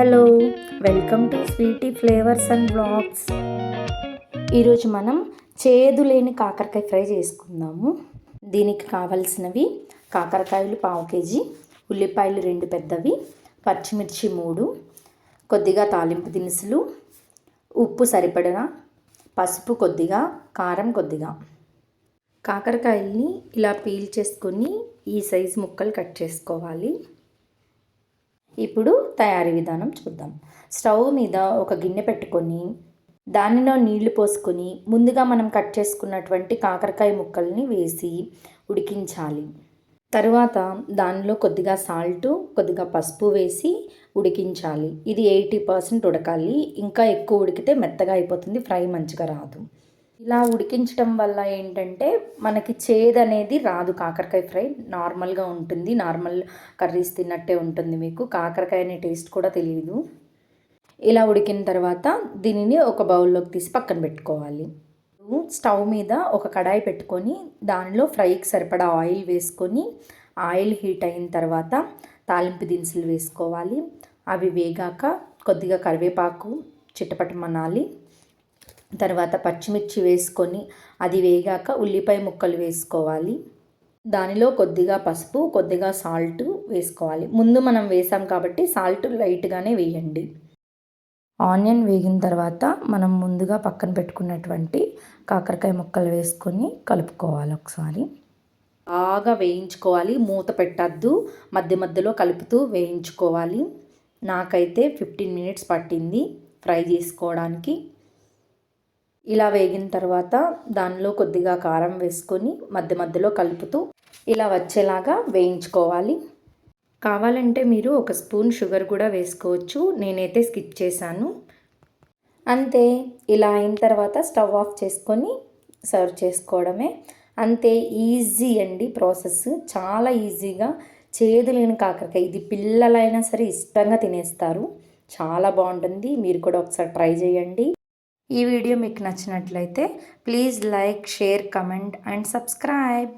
Hello welcome to sweety flavours and blogs ఈరోజు మనం చేదు లేని కాకరకాయ ఫ్రై చేసుకుందాము. దీనికి కావలసినవి కాకరకాయలు పావు కేజీ ఉల్లిపాయలు రెండు పెద్దవి పచ్చిమిర్చి మూడు కొద్దిగా తాలింపు దినుసులు ఉప్పు సరిపడా పసుపు కొద్దిగా కారం కొద్దిగా. కాకరకాయల్ని ఇలా పీల్ చేసుకొని ఈ సైజు ముక్కలు కట్ చేసుకోవాలి. ఇప్పుడు తయారీ విధానం చూద్దాం. స్టవ్ మీద ఒక గిన్నె పెట్టుకొని దానిలో నీళ్ళు పోసుకొని ముందుగా మనం కట్ చేసుకున్నటువంటి కాకరకాయ ముక్కల్ని వేసి ఉడికించాలి. తరువాత దానిలో కొద్దిగా సాల్ట్ కొద్దిగా పసుపు వేసి ఉడికించాలి. ఇది ఎయిటీ పర్సెంట్ ఉడకాలి. ఇంకా ఎక్కువ ఉడికితే మెత్తగా అయిపోతుంది ఫ్రై మంచిగా రాదు. ఇలా ఉడికించడం వల్ల ఏంటంటే మనకి చేదు అనేది రాదు. కాకరకాయ ఫ్రై నార్మల్గా ఉంటుంది. నార్మల్ కర్రీస్ తిన్నట్టే ఉంటుంది మీకు. కాకరకాయ అనే టేస్ట్ కూడా తెలియదు ఇలా ఉడికిన తర్వాత దీనిని ఒక బౌల్లోకి తీసి పక్కన పెట్టుకోవాలి. స్టవ్ మీద ఒక కడాయి పెట్టుకొని దానిలో ఫ్రైకి సరిపడా ఆయిల్ వేసుకొని ఆయిల్ హీట్ అయిన తర్వాత తాలింపు దినుసులు వేసుకోవాలి. అవి వేగాక కొద్దిగా కరివేపాకు చిట్టపట్టమనాలి తర్వాత పచ్చిమిర్చి వేసుకొని అది వేగాక ఉల్లిపాయ ముక్కలు వేసుకోవాలి. దానిలో కొద్దిగా పసుపు కొద్దిగా సాల్ట్ వేసుకోవాలి. ముందు మనం వేసాం కాబట్టి సాల్ట్ లైట్గానే వేయండి. ఆనియన్ వేగిన తర్వాత మనం ముందుగా పక్కన పెట్టుకున్నటువంటి కాకరకాయ ముక్కలు వేసుకొని కలుపుకోవాలి ఒకసారి. బాగా వేయించుకోవాలి. మూత పెట్టద్దు. మధ్య మధ్యలో కలుపుతూ వేయించుకోవాలి. నాకైతే ఫిఫ్టీన్ మినిట్స్ పట్టింది ఫ్రై చేసుకోవడానికి. ఇలా వేగిన తర్వాత దానిలో కొద్దిగా కారం వేసుకొని మధ్య మధ్యలో కలుపుతూ ఇలా వచ్చేలాగా వేయించుకోవాలి. కావాలంటే మీరు ఒక స్పూన్ షుగర్ కూడా వేసుకోవచ్చు. నేనైతే స్కిప్ చేశాను. అంతే ఇలా అయిన తర్వాత స్టవ్ ఆఫ్ చేసుకొని సర్వ్ చేసుకోవడమే. అంతే ఈజీ అండి ప్రాసెస్. చాలా ఈజీగా. చేదు లేని కాకరకాయ ఇది పిల్లలైనా సరే ఇష్టంగా తినేస్తారు. చాలా బాగుంటుంది. మీరు కూడా ఒకసారి ట్రై చేయండి. ఈ వీడియో మీకు నచ్చినట్లయితే please like share comment and subscribe.